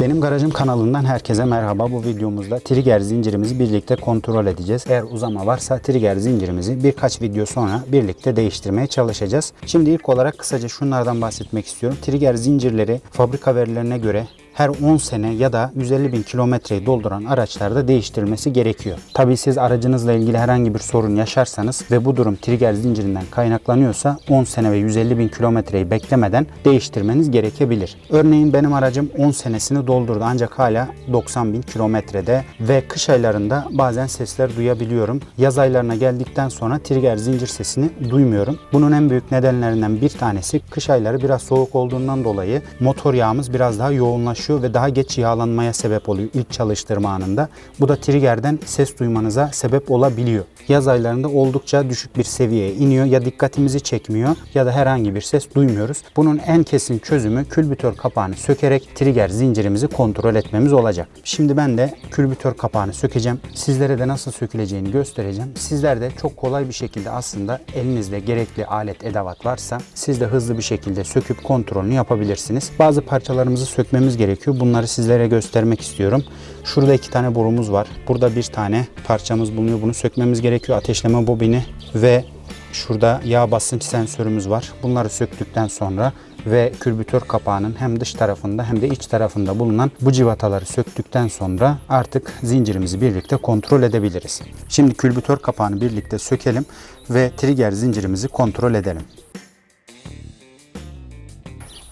Benim Garajım kanalından herkese merhaba. Bu videomuzda trigger zincirimizi birlikte kontrol edeceğiz. Eğer uzama varsa trigger zincirimizi birkaç video sonra birlikte değiştirmeye çalışacağız. Şimdi ilk olarak kısaca şunlardan bahsetmek istiyorum. Trigger zincirleri fabrika verilerine göre her 10 sene ya da 150 bin kilometreyi dolduran araçlarda değiştirilmesi gerekiyor. Tabii siz aracınızla ilgili herhangi bir sorun yaşarsanız ve bu durum trigger zincirinden kaynaklanıyorsa 10 sene ve 150 bin kilometreyi beklemeden değiştirmeniz gerekebilir. Örneğin benim aracım 10 senesini doldurdu ancak hala 90 bin kilometrede ve kış aylarında bazen sesler duyabiliyorum. Yaz aylarına geldikten sonra trigger zincir sesini duymuyorum. Bunun en büyük nedenlerinden bir tanesi kış ayları biraz soğuk olduğundan dolayı motor yağımız biraz daha yoğunlaşıyor ve daha geç yağlanmaya sebep oluyor ilk çalıştırma anında. Bu da triggerden ses duymanıza sebep olabiliyor. Yaz aylarında oldukça düşük bir seviyeye iniyor. Ya dikkatimizi çekmiyor ya da herhangi bir ses duymuyoruz. Bunun en kesin çözümü külbütör kapağını sökerek trigger zincirimizi kontrol etmemiz olacak. Şimdi ben de külbütör kapağını sökeceğim. Sizlere de nasıl söküleceğini göstereceğim. Sizler de çok kolay bir şekilde aslında elinizde gerekli alet edevat varsa siz de hızlı bir şekilde söküp kontrolünü yapabilirsiniz. Bazı parçalarımızı sökmemiz gerekiyor. Bunları sizlere göstermek istiyorum. Şurada iki tane borumuz var. Burada bir tane parçamız bulunuyor. Bunu sökmemiz gerekiyor. Ateşleme bobini ve şurada yağ basınç sensörümüz var. Bunları söktükten sonra ve külbütör kapağının hem dış tarafında hem de iç tarafında bulunan bu civataları söktükten sonra artık zincirimizi birlikte kontrol edebiliriz. Şimdi külbütör kapağını birlikte sökelim ve trigger zincirimizi kontrol edelim.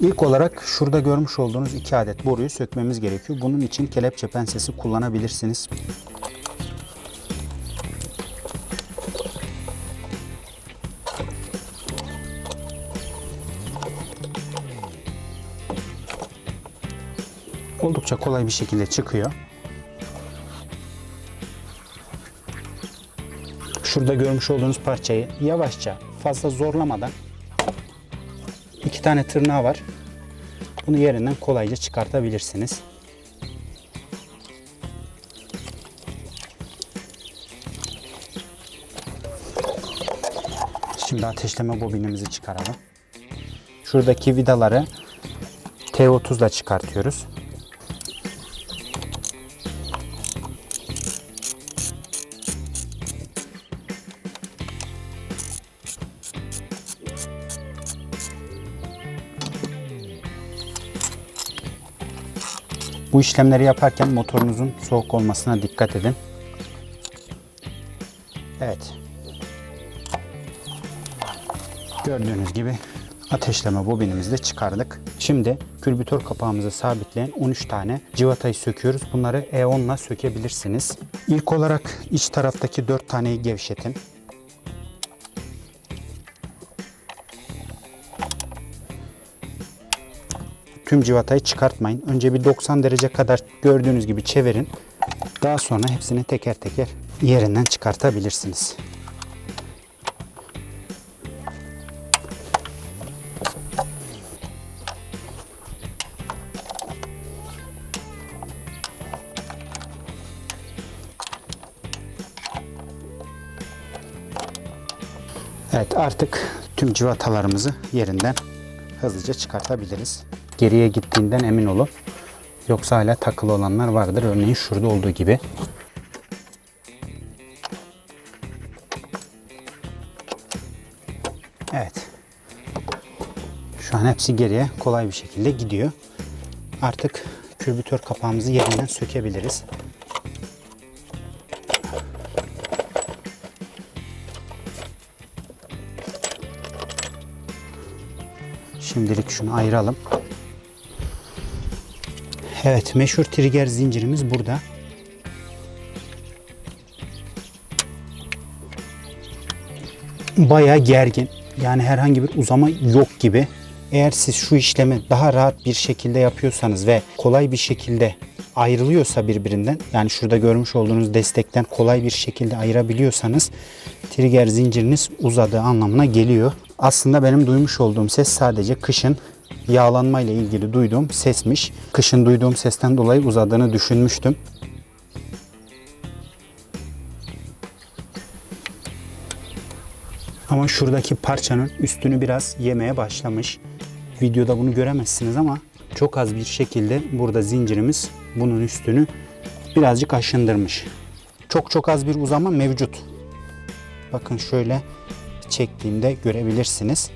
İlk olarak şurada görmüş olduğunuz iki adet boruyu sökmemiz gerekiyor. Bunun için kelepçe pensesi kullanabilirsiniz. Oldukça kolay bir şekilde çıkıyor. Şurada görmüş olduğunuz parçayı yavaşça fazla zorlamadan tane tırnağı var. Bunu yerinden kolayca çıkartabilirsiniz. Şimdi ateşleme bobinimizi çıkaralım. Şuradaki vidaları T30 ile çıkartıyoruz. Bu işlemleri yaparken motorunuzun soğuk olmasına dikkat edin. Evet. Gördüğünüz gibi ateşleme bobinimizi de çıkardık. Şimdi külbütör kapağımızı sabitleyen 13 tane civatayı söküyoruz. Bunları E10 ile sökebilirsiniz. İlk olarak iç taraftaki 4 taneyi gevşetin. Tüm civatayı çıkartmayın. Önce bir 90 derece kadar gördüğünüz gibi çevirin. Daha sonra hepsini teker teker yerinden çıkartabilirsiniz. Evet artık tüm civatalarımızı yerinden hızlıca çıkartabiliriz. Geriye gittiğinden emin olun. Yoksa hala takılı olanlar vardır. Örneğin şurada olduğu gibi. Evet. Şu an hepsi geriye kolay bir şekilde gidiyor. Artık kürbütör kapağımızı yerinden sökebiliriz. Şimdilik şunu ayıralım. Evet, meşhur trigger zincirimiz burada. Bayağı gergin. Yani herhangi bir uzama yok gibi. Eğer siz şu işlemi daha rahat bir şekilde yapıyorsanız ve kolay bir şekilde ayrılıyorsa birbirinden yani şurada görmüş olduğunuz destekten kolay bir şekilde ayırabiliyorsanız trigger zinciriniz uzadığı anlamına geliyor. Aslında benim duymuş olduğum ses sadece kışın yağlanma ile ilgili duyduğum sesmiş. Kışın duyduğum sesten dolayı uzadığını düşünmüştüm. Ama şuradaki parçanın üstünü biraz yemeye başlamış. Videoda bunu göremezsiniz ama çok az bir şekilde burada zincirimiz bunun üstünü birazcık aşındırmış. Çok çok az bir uzama mevcut. Bakın şöyle çektiğimde görebilirsiniz.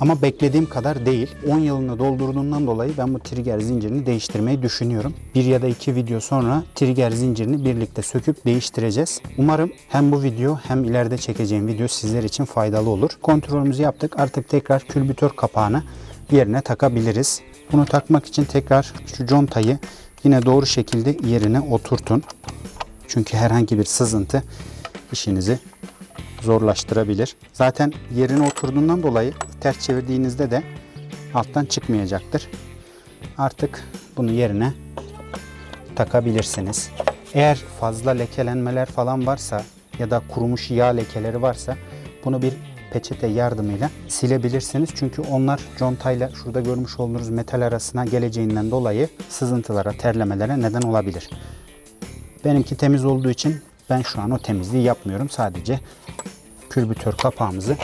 Ama beklediğim kadar değil. 10 yılını doldurduğundan dolayı ben bu trigger zincirini değiştirmeyi düşünüyorum. Bir ya da iki video sonra trigger zincirini birlikte söküp değiştireceğiz. Umarım hem bu video hem ileride çekeceğim video sizler için faydalı olur. Kontrolümüzü yaptık. Artık tekrar külbütör kapağını yerine takabiliriz. Bunu takmak için tekrar şu contayı yine doğru şekilde yerine oturtun. Çünkü herhangi bir sızıntı işinizi zorlaştırabilir. Zaten yerine oturduğundan dolayı ters çevirdiğinizde de alttan çıkmayacaktır. Artık bunu yerine takabilirsiniz. Eğer fazla lekelenmeler falan varsa ya da kurumuş yağ lekeleri varsa bunu bir peçete yardımıyla silebilirsiniz. Çünkü onlar contayla şurada görmüş olduğunuz metal arasına geleceğinden dolayı sızıntılara, terlemelere neden olabilir. Benimki temiz olduğu için ben şu an o temizliği yapmıyorum. Sadece külbütör kapağımızı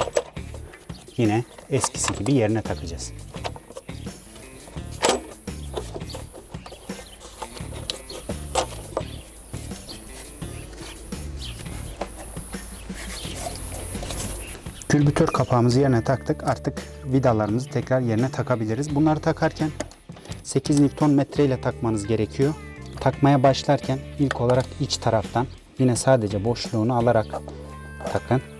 yine eskisi gibi yerine takacağız. Külbütör kapağımızı yerine taktık. Artık vidalarımızı tekrar yerine takabiliriz. Bunları takarken 8 Newton metre ile takmanız gerekiyor. Takmaya başlarken ilk olarak iç taraftan yine sadece boşluğunu alarak takın.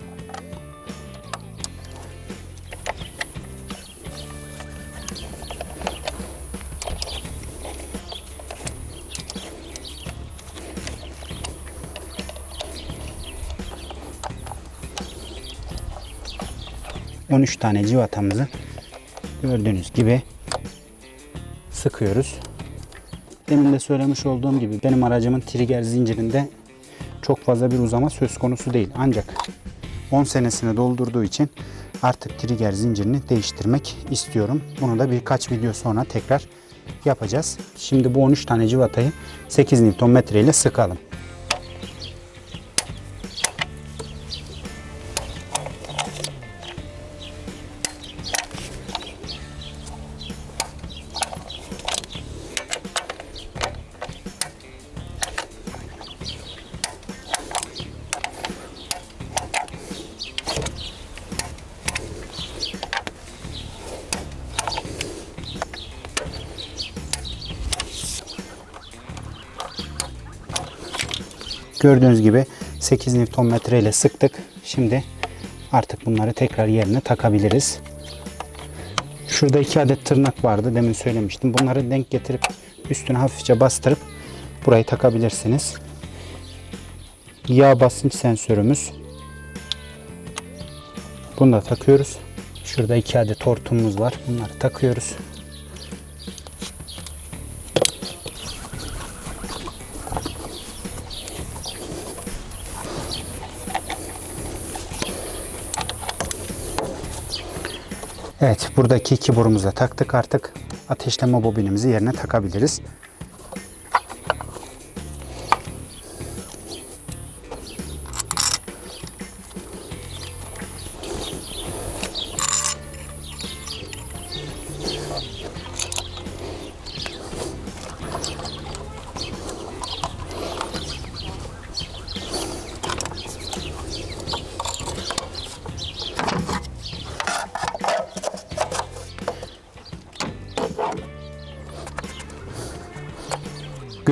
...13 tane civatamızı... ...gördüğünüz gibi... ...sıkıyoruz. Demin de söylemiş olduğum gibi... ...benim aracımın trigger zincirinde... ...çok fazla bir uzama söz konusu değil. Ancak... 10 senesini doldurduğu için... ...artık trigger zincirini değiştirmek istiyorum. Bunu da birkaç video sonra tekrar yapacağız. Şimdi bu 13 tane civatayı 8 Nm ile sıkalım. Gördüğünüz gibi 8 Nm ile sıktık. Şimdi artık bunları tekrar yerine takabiliriz. Şurada iki adet tırnak vardı. Demin söylemiştim. Bunları denk getirip üstüne hafifçe bastırıp burayı takabilirsiniz. Yağ basınç sensörümüz. Bunu da takıyoruz. Şurada iki adet hortumumuz var. Bunları takıyoruz. Evet buradaki iki borumuza taktık artık ateşleme bobinimizi yerine takabiliriz.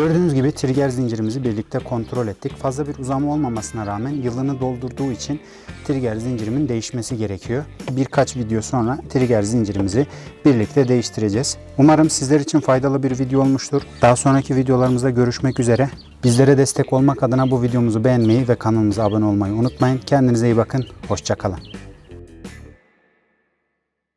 Gördüğünüz gibi trigger zincirimizi birlikte kontrol ettik. Fazla bir uzama olmamasına rağmen yılını doldurduğu için trigger zincirimin değişmesi gerekiyor. Birkaç video sonra trigger zincirimizi birlikte değiştireceğiz. Umarım sizler için faydalı bir video olmuştur. Daha sonraki videolarımızda görüşmek üzere. Bizlere destek olmak adına bu videomuzu beğenmeyi ve kanalımıza abone olmayı unutmayın. Kendinize iyi bakın. Hoşçakalın.